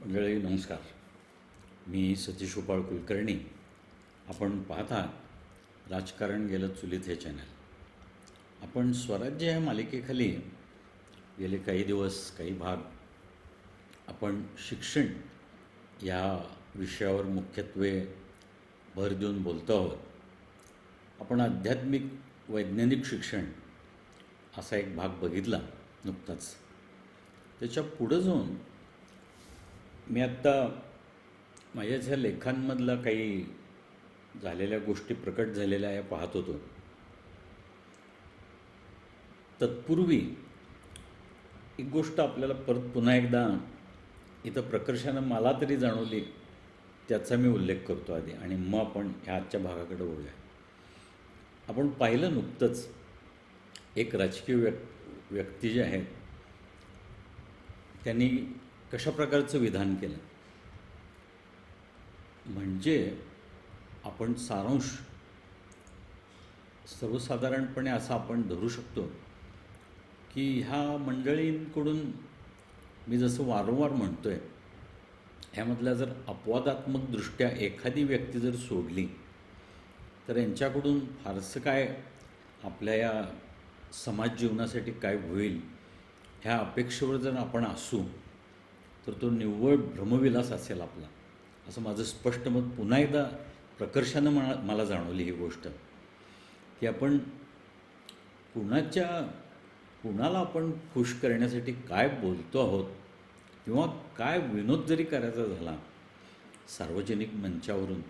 मंडळी नमस्कार. मी सतीश उपाळ कुलकर्णी. आपण पाहता राजकारण गेलं चुलीत हे चॅनल आपण स्वराज्य या मालिकेखाली गेले काही दिवस काही भाग आपण शिक्षण या विषयावर मुख्यत्वे भर देऊन बोलतो आहोत. आपण आध्यात्मिक वैज्ञानिक शिक्षण असा एक भाग बघितला नुकताच. त्याच्या पुढं जाऊन मी आत्ता माझ्या ज्या लेखांमधला काही झालेल्या गोष्टी प्रकट झालेल्या या पाहत होतो. तत्पूर्वी एक गोष्ट आपल्याला परत पुन्हा एकदा इथं प्रकर्षानं मला तरी जाणवली त्याचा मी उल्लेख करतो आधी आणि मग आपण ह्या आजच्या भागाकडे वळूया. आपण पाहिलं नुकतंच एक राजकीय व्यक् व्यक्ती जे आहेत त्यांनी कशा प्रकारचं विधान केलं? म्हणजे आपण सारांश सर्वसाधारणपणे असं आपण धरू शकतो की ह्या मंडळींकडून मी जसं वारंवार म्हणतो आहे ह्यामधल्या जर अपवादात्मकदृष्ट्या एखादी व्यक्ती जर सोडली तर यांच्याकडून फारसं काय आपल्या या समाज जीवनासाठी काय होईल ह्या अपेक्षेवर जर आपण असू तर तो निव्वळ भ्रमविलास असेल आपला. असं माझं स्पष्ट मत पुन्हा एकदा प्रकर्षानं मला मला जाणवली ही गोष्ट. की आपण कुणाच्या कुणाला आपण खुश करण्यासाठी काय बोलतो आहोत किंवा काय विनोद जरी करायचा झाला सार्वजनिक मंचावरून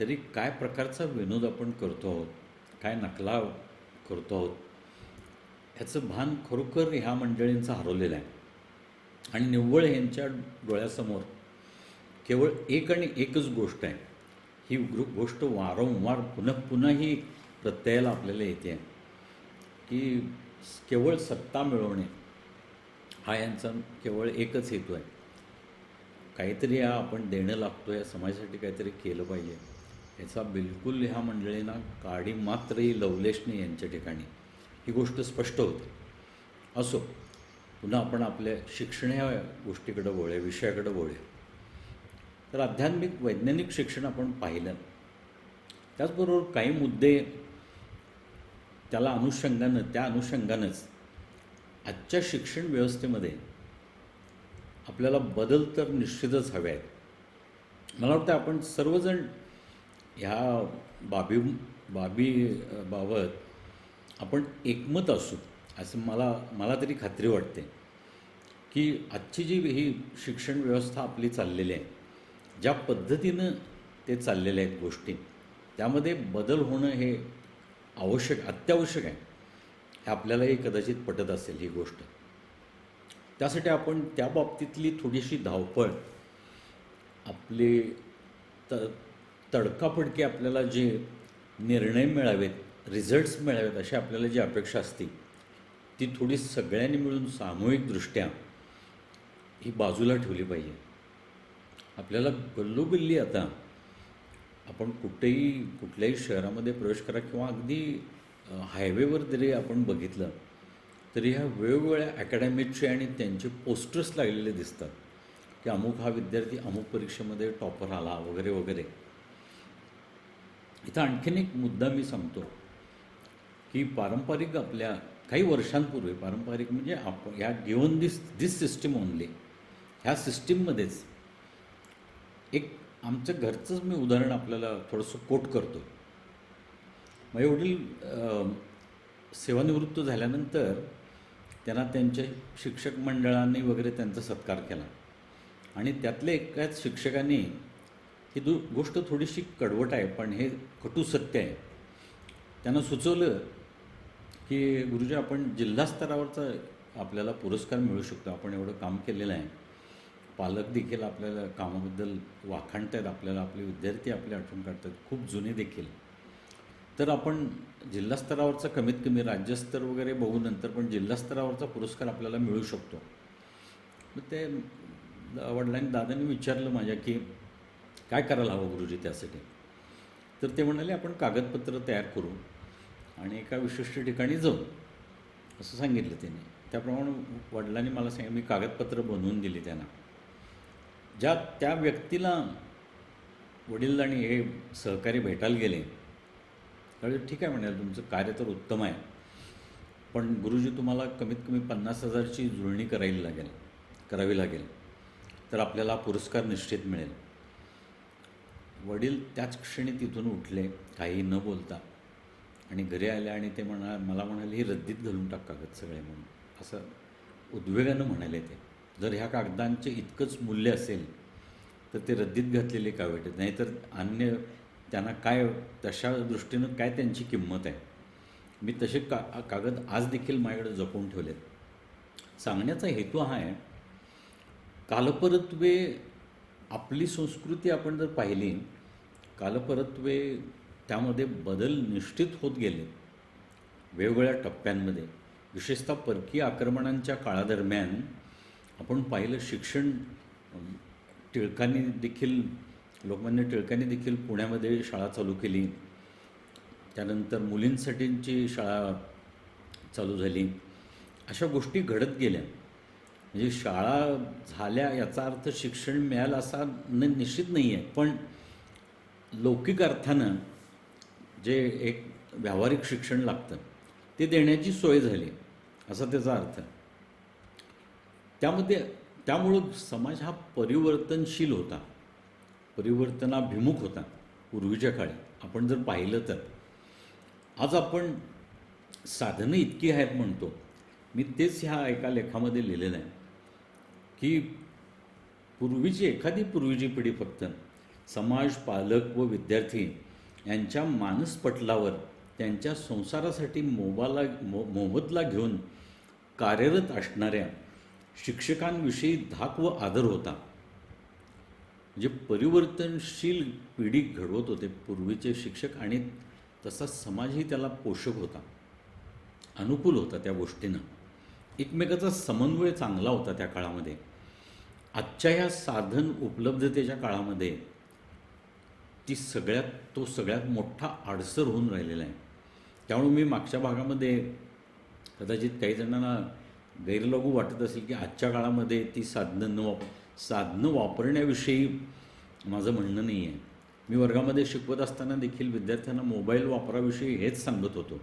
तरी काय प्रकारचा विनोद आपण करतो आहोत काय नकला करतो आहोत ह्याचं भान खरोखर ह्या मंडळींचं हरवलेलं आहे. आणि निव्वळ यांच्या डोळ्यासमोर केवळ एक आणि एकच गोष्ट आहे. ही गोष्ट वारंवार पुन्हा पुन्हा ही प्रत्ययाला आपल्याला येते. की केवळ सत्ता मिळवणे हा यांचा केवळ एकच हेतू आहे. काहीतरी हा आपण देणं लागतो या समाजासाठी काहीतरी केलं पाहिजे. याचा बिलकुल ह्या मंडळींना काडी मात्रही लवलेश नाही यांच्या ठिकाणी. ही गोष्ट स्पष्ट होते. असो पुन्हा आपण आपल्या शिक्षण ह्या गोष्टीकडं वळूया विषयाकडं वळूया. तर आध्यात्मिक वैज्ञानिक शिक्षण आपण पाहिलं. त्याचबरोबर काही मुद्दे त्याला अनुषंगानं त्या अनुषंगानंच आजच्या शिक्षण व्यवस्थेमध्ये आपल्याला बदल तर निश्चितच हवे आहेत मला वाटतं आपण सर्वजण ह्या बाबी बाबी बाबत आपण एकमत असू. असं मला मला तरी खात्री वाटते की आजची जी ही शिक्षण व्यवस्था आपली चाललेली आहे ज्या पद्धतीनं ते चाललेल्या आहेत गोष्टी त्यामध्ये बदल होणं हे आवश्यक अत्यावश्यक आहे हे आपल्यालाही कदाचित पटत असेल ही गोष्ट. त्यासाठी आपण त्या बाबतीतली थोडीशी धावपळ आपली त तडकाफडकी आपल्याला जे निर्णय मिळावेत रिझल्ट्स मिळावेत अशी आपल्याला जी अपेक्षा असते ती थोडी सगळ्यांनी मिळून सामूहिकदृष्ट्या ही बाजूला ठेवली पाहिजे. आपल्याला गल्लोगल्ली आता आपण कुठेही कुठल्याही शहरामध्ये प्रवेश करा किंवा अगदी हायवेवर जरी आपण बघितलं तरी ह्या वेगवेगळ्या अकॅडमीचे आणि त्यांचे पोस्टर्स लागलेले दिसतात. की अमुक हा विद्यार्थी अमुक परीक्षेमध्ये टॉपर आला वगैरे वगैरे. इथं आणखीन एक मुद्दा मी सांगतो की पारंपरिक आपल्या काही वर्षांपूर्वी पारंपरिक म्हणजे आप ह्या given this this system only ह्या सिस्टीममध्येच एक आमच्या घरचंच मी उदाहरण आपल्याला थोडंसं कोट करतो. माझे वडील सेवानिवृत्त झाल्यानंतर त्यांना त्यांच्या शिक्षक मंडळांनी वगैरे त्यांचा सत्कार केला. आणि त्यातल्या एकाच शिक्षकांनी ही दु गोष्ट थोडीशी कडवट आहे पण हे कटू सत्य आहे. त्यांना सुचवलं की गुरुजी आपण जिल्हा स्तरावरचा आपल्याला पुरस्कार मिळू शकतो. आपण एवढं काम केलेलं आहे. पालक देखील आपल्याला कामाबद्दल वाखाणत आहेत आपल्याला आपले विद्यार्थी आपले आठवण काढतात खूप जुने देखील. तर आपण जिल्हास्तरावरचा कमीत कमी राज्यस्तर वगैरे बघू नंतर पण जिल्हास्तरावरचा पुरस्कार आपल्याला मिळू शकतो. मग ते वडिलांनी दादांनी विचारलं माझ्या की काय करायला हवं गुरुजी त्यासाठी? तर ते म्हणाले आपण कागदपत्र तयार करू. आणि एका विशिष्ट ठिकाणी जाऊ असं सांगितलं त्याने. त्याप्रमाणे वडिलांनी मला सांग मी कागदपत्र बनवून दिली त्यांना. ज्या त्या व्यक्तीला वडील आणि हे सहकारी भेटायला गेले त्यावेळी ठीक आहे म्हणाल तुमचं कार्य तर उत्तम आहे. पण गुरुजी तुम्हाला कमीत कमी पन्नास हजारची जुळणी करायला लागेल करावी लागेल. तर आपल्याला पुरस्कार निश्चित मिळेल. वडील त्याच क्षणी तिथून उठले काही न बोलता. आणि घरी आल्या आणि ते म्हणा मला म्हणाले ही रद्दीत घालून टाक कागद सगळे म्हणून. असं उद्वेगानं म्हणाले ते. जर ह्या कागदांचे इतकंच मूल्य असेल तर ते रद्दीत घातलेले काय वाटत नाहीतर अन्य त्यांना काय तशा दृष्टीनं काय त्यांची किंमत आहे? मी तसे का कागद आज देखील माझ्याकडे जपून ठेवलेत. सांगण्याचा हेतू हा आहे कालपरत्वे आपली संस्कृती आपण जर पाहिली कालपरत्वे त्यामध्ये बदल निश्चित होत गेले. वेगवेगळ्या टप्प्यांमध्ये विशेषतः परकीय आक्रमणांच्या काळादरम्यान आपण पाहिलं शिक्षण टिळकांनी देखील लोकमान्य टिळकांनी देखील पुण्यामध्ये शाळा चालू केली. त्यानंतर मुलींसाठीची शाळा चालू झाली. अशा गोष्टी घडत गेल्या. म्हणजे शाळा झाल्या याचा अर्थ शिक्षण मिळालं असा न निश्चित नाही आहे पण लौकिक अर्थानं जे एक व्यावहारिक शिक्षण लागतं ते देण्याची सोय झाली. असा त्याचा अर्थ. त्यामध्ये त्यामुळं समाज हा परिवर्तनशील होता. परिवर्तनाभिमुख होता पूर्वीच्या काळी. आपण जर पाहिलं तर. आज आपण साधनं इतकी आहेत म्हणतो. मी तेच ह्या एका लेखामध्ये लिहिलेलं आहे. की पूर्वीची एखादी पूर्वीची पिढी फक्त समाज पालक व विद्यार्थी यांच्या मानसपटलावर त्यांच्या संसारासाठी मोबाला मो मोबदला घेऊन कार्यरत असणाऱ्या शिक्षकांविषयी धाक व आदर होता. जे परिवर्तनशील पिढी घडवत होते पूर्वीचे शिक्षक आणि तसा समाजही त्याला पोषक होता. अनुकूल होता त्या गोष्टीनं. एकमेकाचा समन्वय चांगला होता त्या काळामध्ये. आजच्या ह्या साधन उपलब्धतेच्या काळामध्ये ती सगळ्यात तो सगळ्यात मोठा आडसर होऊन राहिलेला आहे. त्यामुळे मी मागच्या भागामध्ये कदाचित काही जणांना गैरलागू वाटत असेल की आजच्या काळामध्ये ती साधनं न वाप साधनं वापरण्याविषयी माझं म्हणणं नाही आहे. मी वर्गामध्ये शिकवत असताना देखील विद्यार्थ्यांना मोबाईल वापराविषयी हेच सांगत होतो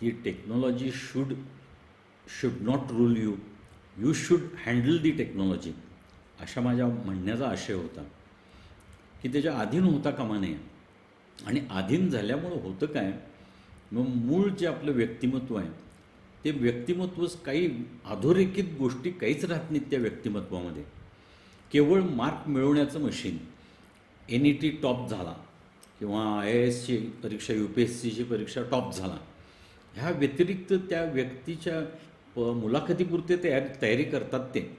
की technology should should not rule you. You should handle the technology अशा माझ्या म्हणण्याचा आशय होता. की त्याच्या अधीन होता कामा नये. आणि अधीन झाल्यामुळं होतं काय? मग मूळ जे आपलं व्यक्तिमत्व आहे ते व्यक्तिमत्वच काही अधोरेखित गोष्टी काहीच राहत नाहीत त्या व्यक्तिमत्वामध्ये. केवळ मार्क मिळवण्याचं machine. N E T top झाला किंवा आय ए एसची परीक्षा यू पी एस सीची परीक्षा टॉप झाला. ह्या व्यतिरिक्त त्या व्यक्तीच्या प मुलाखतीपुरते तयार तयारी करतात ते.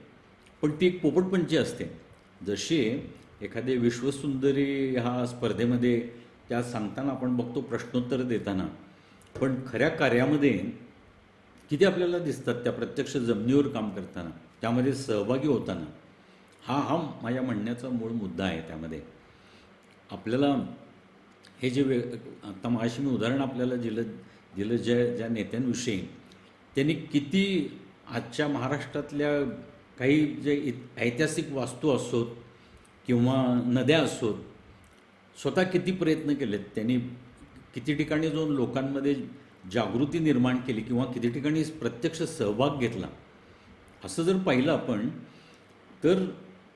पण ती एक पोपटपंची असते. जशी एखादे विश्वसुंदरी ह्या स्पर्धेमध्ये त्या सांगताना आपण बघतो प्रश्नोत्तर देताना. पण खऱ्या कार्यामध्ये किती आपल्याला दिसतात त्या प्रत्यक्ष जमिनीवर काम करताना त्यामध्ये सहभागी होताना? हा हा माझ्या म्हणण्याचा मूळ मुद्दा आहे त्यामध्ये. आपल्याला हे जे वे आता माझ्याशी मी उदाहरण आपल्याला दिलं दिलं ज्या ज्या नेत्यांविषयी त्यांनी किती आजच्या महाराष्ट्रातल्या काही जे ऐतिहासिक वास्तू असोत किंवा नद्या असोत स्वतः किती प्रयत्न केलेत? त्यांनी किती ठिकाणी जाऊन लोकांमध्ये जागृती निर्माण केली किंवा किती ठिकाणी प्रत्यक्ष सहभाग घेतला? असं जर पाहिलं आपण तर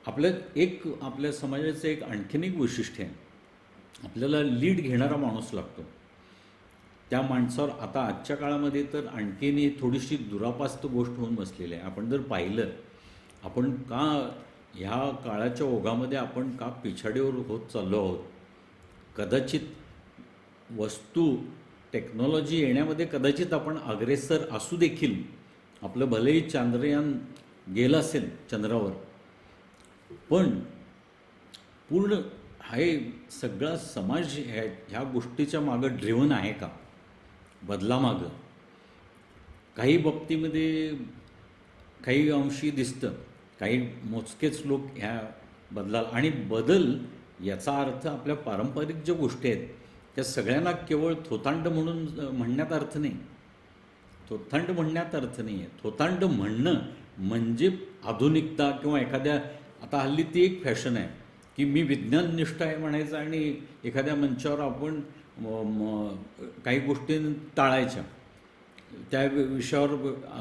आपल्या एक आपल्या समाजाचं एक आणखीन एक वैशिष्ट्य आहे. आपल्याला लीड घेणारा माणूस लागतो. त्या माणसावर आता आजच्या काळामध्ये तर आणखीन ही थोडीशी दुरापास्त गोष्ट होऊन बसलेली आहे. आपण जर पाहिलं आपण का ह्या काळाच्या ओघामध्ये आपण का पिछाडीवर होत चाललो आहोत? कदाचित वस्तू टेक्नॉलॉजी येण्यामध्ये कदाचित आपण अग्रेसर असू देखील. आपलं भलेही चांद्रयान गेलं असेल चंद्रावर. पण पूर्ण हे सगळा समाज ह्या ह्या गोष्टीच्या मागं ड्रिव्हन आहे का? बदलामागं. काही बाबतीमध्ये काही अंशी दिसतं. काही मोजकेच लोक ह्या बदलाल आणि बदल याचा अर्थ आपल्या पारंपरिक ज्या गोष्टी आहेत त्या सगळ्यांना केवळ थोतांड म्हणून म्हणण्यात अर्थ नाही. थोतांड म्हणण्यात अर्थ नाही आहे थोतांड म्हणणं म्हणजे आधुनिकता किंवा एखाद्या आता हल्ली ती एक फॅशन आहे की मी विज्ञाननिष्ठ आहे म्हणायचं आणि एखाद्या मंचावर आपण म- म- काही गोष्टी टाळायच्या. त्या विषयावर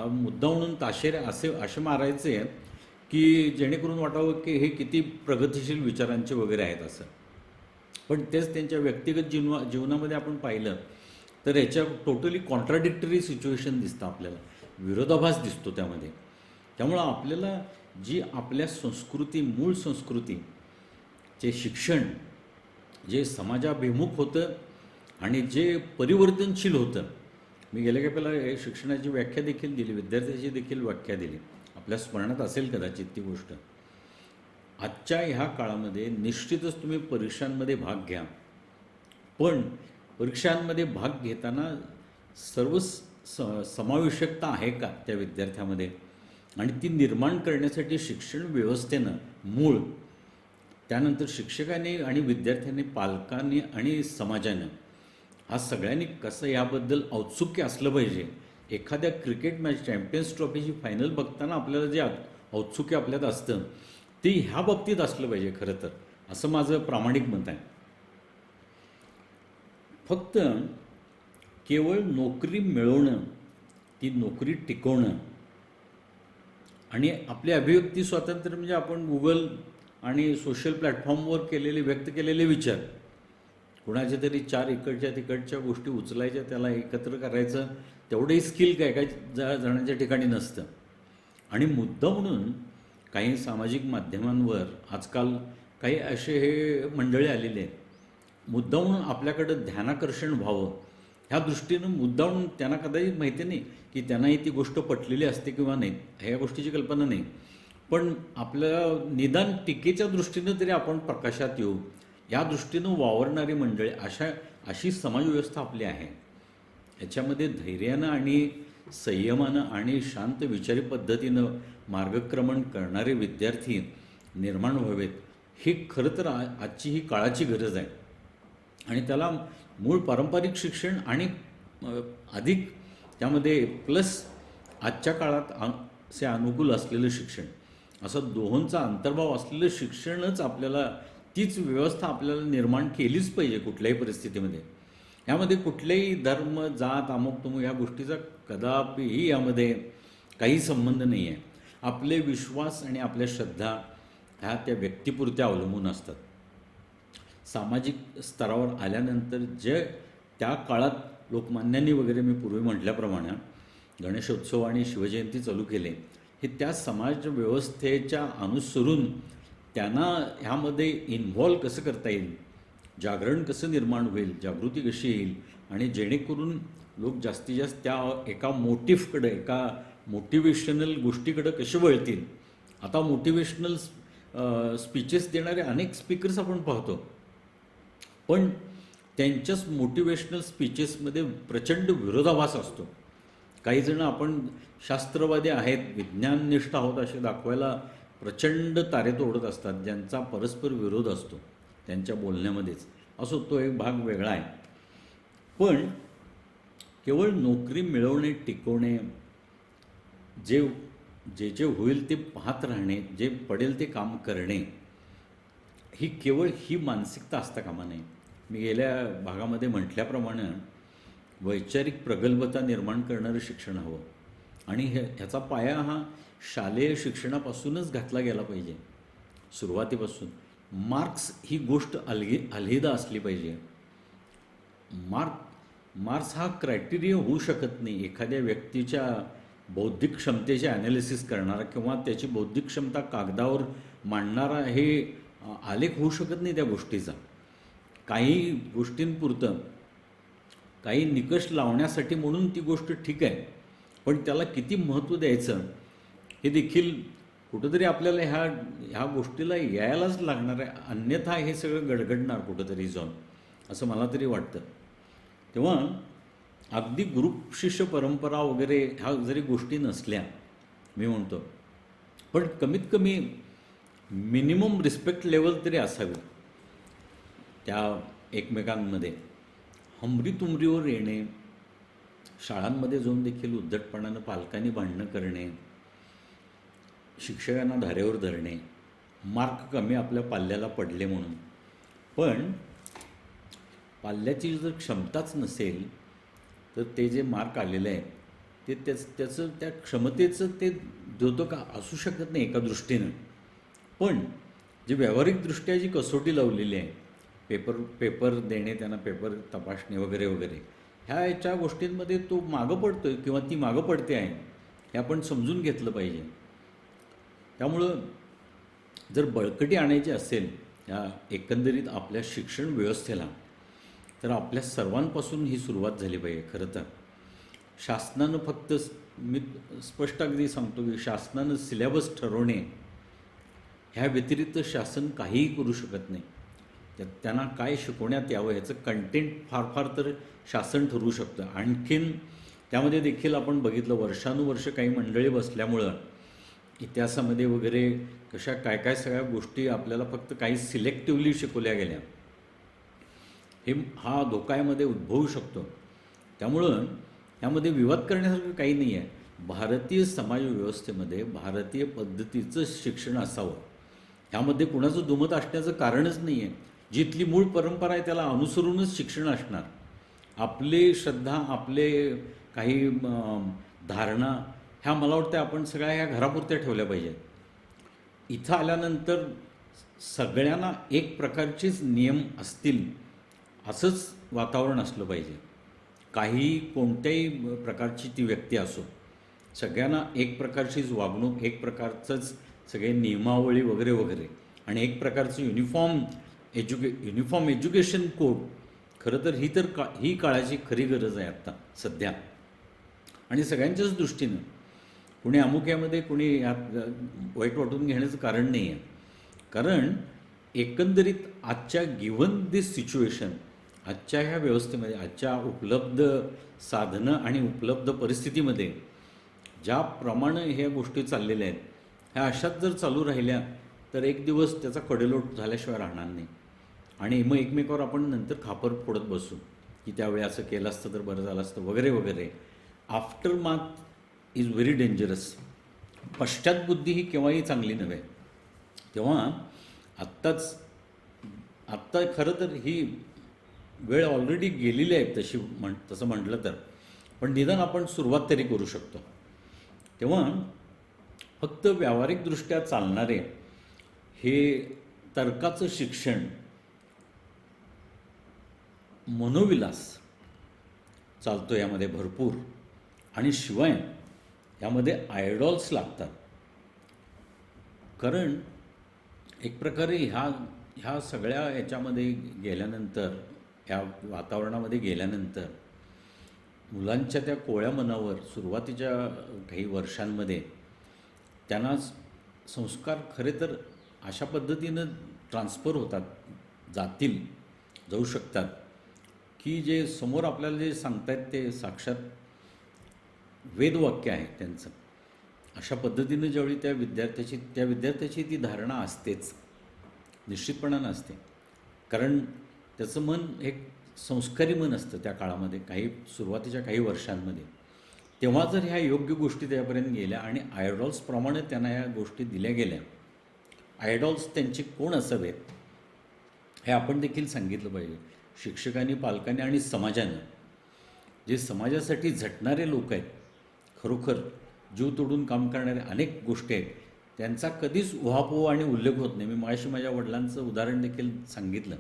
मुद्दा म्हणून ताशेरे असे असे मारायचे आहेत की जेणेकरून वाटावं की हे किती प्रगतिशील विचारांचे वगैरे आहेत असं. पण तेच त्यांच्या व्यक्तिगत जीवना जीवनामध्ये आपण पाहिलं तर याच्या टोटली कॉन्ट्राडिक्टरी सिच्युएशन दिसतं आपल्याला. विरोधाभास दिसतो त्यामध्ये. त्यामुळं आपल्याला जी आपल्या संस्कृती मूळ संस्कृती जे शिक्षण जे समाजाभिमुख होतं आणि जे परिवर्तनशील होतं. मी गेल्या काही पहिला हे शिक्षणाची व्याख्या देखील दिली विद्यार्थ्याची देखील व्याख्या दिली. आपल्या स्मरणात असेल कदाचित ती गोष्ट. आजच्या ह्या काळामध्ये निश्चितच तुम्ही परीक्षांमध्ये भाग घ्या. पण परीक्षांमध्ये भाग घेताना सर्व स समावेशकता आहे का त्या विद्यार्थ्यामध्ये? आणि ती निर्माण करण्यासाठी शिक्षण व्यवस्थेनं मूळ. त्यानंतर शिक्षकांनी आणि विद्यार्थ्यांनी पालकांनी आणि समाजानं हा सगळ्यांनी कसं याबद्दल औत्सुक्य असलं पाहिजे? एखाद्या क्रिकेट मॅच चॅम्पियन्स ट्रॉफीची फायनल बघताना आपल्याला जे औत्सुक्य आपल्यात असतं ते ह्या बाबतीत असलं पाहिजे खरं तर. असं माझं प्रामाणिक मत आहे. फक्त केवळ नोकरी मिळवणं ती नोकरी टिकवणं आणि आपली अभिव्यक्ती स्वातंत्र्य म्हणजे आपण गुगल आणि सोशल प्लॅटफॉर्मवर केलेले व्यक्त केलेले विचार. कुणाच्या तरी चार इकडच्या तिकडच्या गोष्टी उचलायच्या त्याला एकत्र करायचं तेवढंही स्किल काय काय जा जणांच्या ठिकाणी नसतं. आणि मुद्दा म्हणून काही सामाजिक माध्यमांवर आजकाल काही असे हे मंडळी आलेले आहेत. मुद्दा म्हणून आपल्याकडं ध्यानाकर्षण व्हावं ह्या दृष्टीनं मुद्दा म्हणून त्यांना कदाचित माहिती नाही की त्यांनाही ती गोष्ट पटलेली असते किंवा नाही ह्या गोष्टीची कल्पना नाही. पण आपल्या निदान टीकेच्या दृष्टीनं तरी आपण प्रकाशात येऊ या दृष्टीनं वावरणारी मंडळी अशा अशी समाजव्यवस्था आपली आहे. याच्यामध्ये धैर्यानं आणि संयमानं आणि शांत विचारी पद्धतीनं मार्गक्रमण करणारे विद्यार्थी निर्माण व्हावेत हे खरं तर आजची ही काळाची गरज आहे. आणि त्याला मूळ पारंपरिक शिक्षण आणि अधिक त्यामध्ये प्लस आजच्या काळात आ असे अनुकूल असलेलं शिक्षण असं दोहोंचा अंतर्भाव असलेलं शिक्षणच आपल्याला तीच व्यवस्था आपल्याला निर्माण केलीच पाहिजे कुठल्याही परिस्थितीमध्ये. यामध्ये कुठलेही धर्म जात अमुक तुमुक या गोष्टीचा कदापिही यामध्ये काही संबंध नाही आहे आपले विश्वास आणि आपल्या श्रद्धा ह्या त्या व्यक्तिपुरत्या अवलंबून असतात. सामाजिक स्तरावर आल्यानंतर जे त्या काळात लोकमान्यांनी वगैरे मी पूर्वी म्हटल्याप्रमाणे गणेशोत्सव आणि शिवजयंती चालू केले हे त्या समाज व्यवस्थेच्या अनुसरून त्यांना ह्यामध्ये इन्व्हॉल्व कसं करता येईल? जागरण कसं निर्माण होईल? जागृती कशी येईल? आणि जेणेकरून लोक जास्तीत जास्त त्या एका मोटिव्हकडे एका मोटिवेशनल गोष्टीकडं कसे वळतील? आता मोटिवेशनल स्पीचेस देणारे अनेक स्पीकर्स आपण पाहतो. पण त्यांच्याच मोटिवेशनल स्पीचेसमध्ये प्रचंड विरोधाभास असतो. काही जण आपण शास्त्रवादी आहेत विज्ञाननिष्ठ आहोत असे दाखवायला प्रचंड तारे तोडत असतात ज्यांचा परस्पर विरोध असतो त्यांच्या बोलण्यामध्येच. असो तो एक भाग वेगळा आहे. पण केवळ नोकरी मिळवणे टिकवणे जे जे जे होईल ते पाहत राहणे जे पडेल ते काम करणे ही केवळ ही मानसिकता असता कामा नये. मी गेल्या भागामध्ये म्हटल्याप्रमाणे वैचारिक प्रगल्भता निर्माण करणारं शिक्षण हवं. आणि हे ह्याचा पाया हा शालेय शिक्षणापासूनच घातला गेला पाहिजे. सुरुवातीपासून. मार्क्स ही गोष्ट अलगी अलहिदा असली पाहिजे. मार्क मार्क्स हा क्रायटेरिया होऊ शकत नाही. एखाद्या व्यक्तीच्या बौद्धिक क्षमतेचे ॲनालिसिस करणारा किंवा त्याची बौद्धिक क्षमता कागदावर मांडणारा हे आलेख होऊ शकत नाही त्या गोष्टीचा. काही गोष्टींपुरतं काही निकष लावण्यासाठी म्हणून ती गोष्ट ठीक आहे. पण त्याला किती महत्त्व द्यायचं हे देखील कुठंतरी आपल्याला ह्या ह्या गोष्टीला यायलाच लागणार आहे. अन्यथा हे सगळं गडगडणार कुठंतरी जाऊन असं मला तरी वाटतं. तेव्हा अगदी ग्रुप शिष्य परंपरा वगैरे ह्या जरी गोष्टी नसल्या मी म्हणतो पण कमीत कमी मिनिमम रिस्पेक्ट लेवल तरी असावी. त्या एकमेकांमध्ये हमरी तुमरीवर येणे शाळांमध्ये जाऊन देखील उद्धटपणानं पालकांनी भांडणं करणे शिक्षकांना धारेवर धरणे मार्क कमी आपल्या पाल्याला पडले म्हणून. पण पाल्याची जर क्षमताच नसेल तर ते जे मार्क आलेले आहेत ते त्याच त्याचं त्या क्षमतेचं ते द्योतक असू शकत नाही एका दृष्टीनं. पण जी व्यावहारिकदृष्ट्या जी कसोटी लावलेली आहे पेपर पेपर देणे त्यांना पेपर तपासणे वगैरे वगैरे ह्या याच्या गोष्टींमध्ये तो मागं पडतो आहे किंवा ती मागं पडते आहे हे आपण समजून घेतलं पाहिजे. त्यामुळं जर बळकटी आणायची असेल या एकंदरीत आपल्या शिक्षण व्यवस्थेला तर आपल्या सर्वांपासून ही सुरुवात झाली पाहिजे खरं तर. शासनानं फक्त मी स्पष्ट अगदी सांगतो की शासनानं सिलेबस ठरवणे ह्या व्यतिरिक्त शासन काहीही करू शकत नाही. त्यांना काय शिकवण्यात यावं याचं कंटेंट फार फार तर शासन ठरवू शकतं. आणखीन त्यामध्ये देखील आपण बघितलं वर्षानुवर्ष काही मंडळी बसल्यामुळं इतिहासामध्ये वगैरे कशा काय काय सगळ्या गोष्टी आपल्याला फक्त काही सिलेक्टिव्हली शिकवल्या गेल्या. हे हा धोकायामध्ये उद्भवू शकतो. त्यामुळं यामध्ये विवाद करण्यासारखं काही नाही आहे. भारतीय समाज व्यवस्थेमध्ये भारतीय पद्धतीचं शिक्षण असावं. ह्यामध्ये कुणाचं दुमत असण्याचं कारणच नाही आहे. जिथली मूळ परंपरा आहे त्याला अनुसरूनच शिक्षण असणार. आपली श्रद्धा आपले काही धारणा ह्या मला वाटतं आपण सगळ्या ह्या घरापुरत्या ठेवल्या पाहिजेत. इथं आल्यानंतर सगळ्यांना एक प्रकारचेच नियम असतील असंच वातावरण असलं पाहिजे. काही कोणत्याही प्रकारची ती व्यक्ती असो सगळ्यांना एक प्रकारचीच वागणूक एक प्रकारचंच सगळे नियमावळी वगैरे वगैरे आणि एक प्रकारचं युनिफॉर्म एज्युके युनिफॉर्म एज्युकेशन कोड खरं तर ही तर का ही काळाची खरी गरज आहे आत्ता सध्या. आणि सगळ्यांच्याच दृष्टीनं कुणी अमुक्यामध्ये कुणी यात वाईट वाटून घेण्याचं कारण नाही आहे. कारण एकंदरीत आजच्या गिवन दिस सिच्युएशन आजच्या ह्या व्यवस्थेमध्ये आजच्या उपलब्ध साधनं आणि उपलब्ध परिस्थितीमध्ये ज्याप्रमाणे ह्या गोष्टी चाललेल्या आहेत ह्या अशाच जर चालू राहिल्या तर एक दिवस त्याचा कडेलोट झाल्याशिवाय राहणार नाही. आणि मग एकमेकावर आपण नंतर खापर फोडत बसू की त्यावेळी असं केलं असतं तर बरं झालं असतं वगैरे वगैरे. Aftermath is very dangerous पश्चातबुद्धी ही केव्हाही चांगली नव्हे. तेव्हा आत्ताच आत्ता खरं तर ही वेळ ऑलरेडी गेलेली आहे तशी म्हण तसं म्हटलं तर. पण निदान आपण सुरुवात तरी करू शकतो. तेव्हा फक्त व्यावहारिकदृष्ट्या चालणारे हे तर्काचं शिक्षण मनोविलास चालतो यामध्ये भरपूर. आणि शिवाय यामध्ये आयडॉल्स लागतात. कारण एक प्रकारे ह्या ह्या सगळ्या याच्यामध्ये गेल्यानंतर या वातावरणामध्ये गेल्यानंतर मुलांच्या त्या कोळ्या मनावर सुरुवातीच्या काही वर्षांमध्ये त्यांना संस्कार खरे तर अशा पद्धतीनं ट्रान्सफर होतात जातील जाऊ शकतात. की जे समोर आपल्याला जे सांगतायत ते साक्षात वेदवाक्य आहे त्यांचं. अशा पद्धतीनं ज्यावेळी त्या विद्यार्थ्याची त्या विद्यार्थ्याची ती धारणा असतेच. निश्चितपणानं असते कारण त्याचं मन एक संस्कारी मन असतं त्या काळामध्ये काही सुरुवातीच्या काही वर्षांमध्ये. तेव्हा जर ह्या योग्य गोष्टी त्यापर्यंत गेल्या आणि आयडॉल्सप्रमाणे त्यांना या गोष्टी दिल्या गेल्या आयडॉल्स त्यांचे कोण असावेत हे आपण देखील सांगितलं पाहिजे. शिक्षकांनी पालकांनी आणि समाजानं. जे समाजासाठी झटणारे लोक आहेत खरोखर जीव तोडून काम करणारे अनेक गोष्टी आहेत त्यांचा कधीच उहापोह आणि उल्लेख होत नाही. मी माझ्याशी माझ्या वडिलांचं उदाहरण देखील सांगितलं.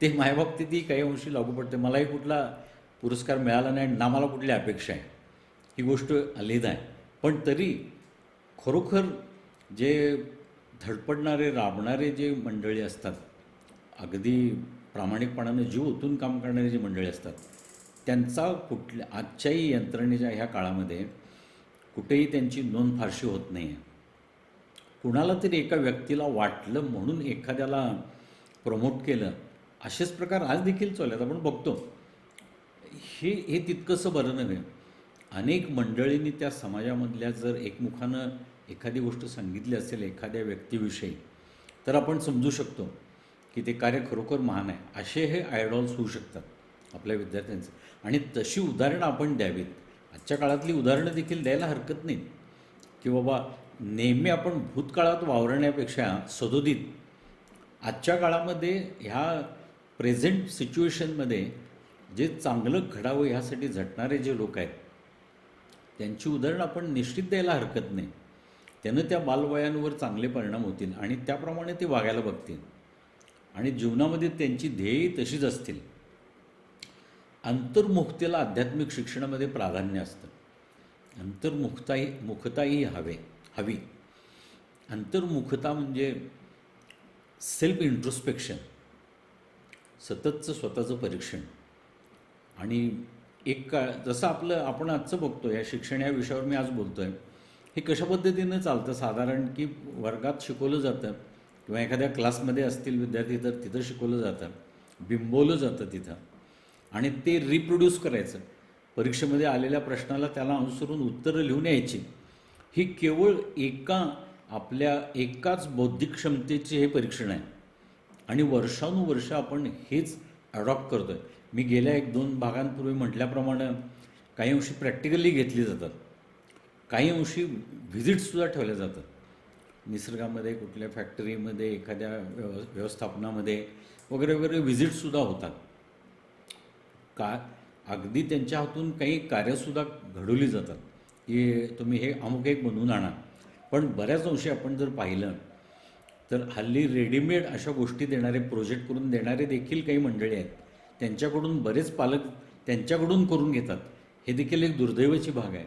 ते माझ्याबाबतीतही काही अंशी लागू पडते. मलाही कुठला पुरस्कार मिळाला नाही आणि ना मला कुठली अपेक्षा आहे. ही गोष्ट आलेद आहे. पण तरी खरोखर जे धडपडणारे राबणारे जे मंडळी असतात अगदी प्रामाणिकपणानं जीव ओतून काम करणारी जी मंडळी असतात त्यांचा कुठल्या आजच्याही यंत्रणेच्या ह्या काळामध्ये कुठेही त्यांची नोंद फारशी होत नाही आहे कुणाला तरी एका व्यक्तीला वाटलं म्हणून एखाद्याला प्रमोट केलं असेच प्रकार आज देखील चालू आहेत. आपण बघतो हे हे तितकंसं बरं नव्हे. अनेक मंडळींनी त्या समाजामधल्या जर एकमुखानं एखादी गोष्ट सांगितली असेल एखाद्या व्यक्तीविषयी तर आपण समजू शकतो की ते कार्य खरोखर महान आहे. असे हे आयडॉल्स होऊ शकतात आपल्या विद्यार्थ्यांचे. आणि तशी उदाहरणं आपण द्यावीत. आजच्या काळातली उदाहरणं देखील द्यायला हरकत नाहीत की बाबा नेहमी आपण भूतकाळात वावरण्यापेक्षा सदोदित आजच्या काळामध्ये ह्या प्रेझेंट सिच्युएशनमध्ये जे चांगलं घडावं ह्यासाठी झटणारे जे लोक आहेत त्यांची उदाहरणं आपण निश्चित द्यायला हरकत नाही. त्यानं त्या बालवयांवर चांगले परिणाम होतील आणि त्याप्रमाणे ते वागायला बघतील. आणि जीवनामध्ये त्यांची ध्येय तशीच असतील. अंतर्मुखतेला आध्यात्मिक शिक्षणामध्ये प्राधान्य असतं. अंतर्मुखताही मुखताही हवे हवी. अंतर्मुखता म्हणजे सेल्फ इंट्रोस्पेक्शन सततचं स्वतःचं परीक्षण. आणि एक काळ जसं आपलं आपण आजचं बघतो या शिक्षण या विषयावर मी आज बोलतो आहे हे कशा पद्धतीनं चालतं? साधारण की वर्गात शिकवलं जातं किंवा एखाद्या क्लासमध्ये असतील विद्यार्थी तर तिथं शिकवलं जातं. बिंबवलं जातं तिथं. आणि ते रिप्रोड्यूस करायचं. परीक्षेमध्ये आलेल्या प्रश्नाला त्याला अनुसरून उत्तरं लिहून यायची. ही केवळ एका आपल्या एकाच बौद्धिक क्षमतेचे हे परीक्षण आहे. आणि वर्षानुवर्ष आपण हेच अडॉप्ट करतो आहे मी गेल्या एक दोन भागांपूर्वी म्हटल्याप्रमाणे काही अंशी प्रॅक्टिकली घेतली जातात. काही अंशी व्हिजिटसुद्धा ठेवल्या जातात. निसर्गामध्ये कुठल्या फॅक्टरीमध्ये एखाद्या व्यव व्यवस्थापनामध्ये वगैरे वगैरे व्हिजिटसुद्धा होतात. का अगदी त्यांच्या हातून काही कार्यसुद्धा घडवली जातात. की तुम्ही हे अमुक एक बनवून आणा. पण बऱ्याच अंशी आपण जर पाहिलं तर हल्ली रेडीमेड अशा गोष्टी देणारे प्रोजेक्ट करून देणारे देखील काही मंडळी आहेत. त्यांच्याकडून बरेच पालक त्यांच्याकडून करून घेतात. हे देखील एक दुर्दैवाची भाग आहे.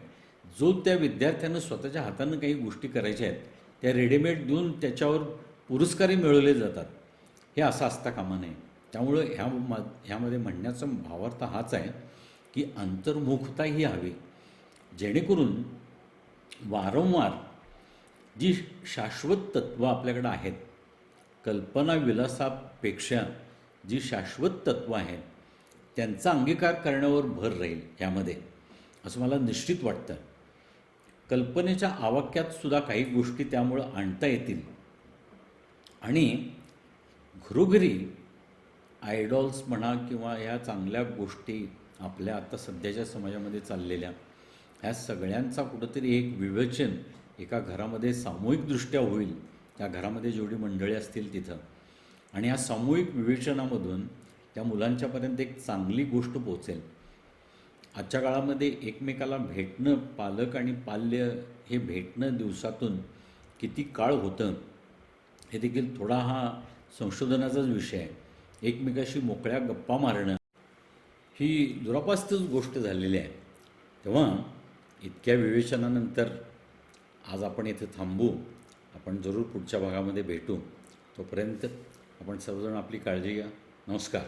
जो त्या विद्यार्थ्यानं स्वतःच्या हातानं काही गोष्टी करायच्या आहेत त्या रेडीमेड देऊन त्याच्यावर पुरस्कारही मिळवले जातात. हे असं असता कामा नये. त्यामुळं ह्या म ह्यामध्ये म्हणण्याचा भावार्थ हाच आहे की अंतर्मुखता ही हवी. जेणेकरून वारंवार जी शाश्वत तत्त्वं आपल्याकडं आहेत कल्पना विलासापेक्षा जी शाश्वत तत्त्वं आहेत त्यांचा अंगीकार करण्यावर भर राहील यामध्ये असं मला निश्चित वाटतं. कल्पनेच्या आवाक्यात सुद्धा काही गोष्टी त्यामुळं आणता येतील. आणि घरोघरी आयडॉल्स म्हणा किंवा ह्या चांगल्या गोष्टी आपल्या आता सध्याच्या समाजामध्ये चाललेल्या ह्या सगळ्यांचा कुठंतरी एक विवेचन एका घरामध्ये सामूहिकदृष्ट्या होईल. त्या घरामध्ये जेवढी मंडळी असतील तिथं. आणि ह्या सामूहिक विवेचनामधून त्या मुलांच्यापर्यंत एक चांगली गोष्ट पोचेल आजच्या काळामध्ये एकमेकाला भेटणं पालक आणि पाल्य हे भेटणं दिवसातून किती काळ होतं हे देखील थोडा हा संशोधनाचाच विषय आहे. एकमेकाशी मोकळ्या गप्पा मारणं ही दुरापास्तच गोष्ट झालेली आहे. तेव्हा इतक्या विवेचनानंतर आज आपण इथे थांबू आपण जरूर पुढच्या भागामध्ये भेटू. तोपर्यंत आपण सर्वजण आपली काळजी घ्या. नमस्कार.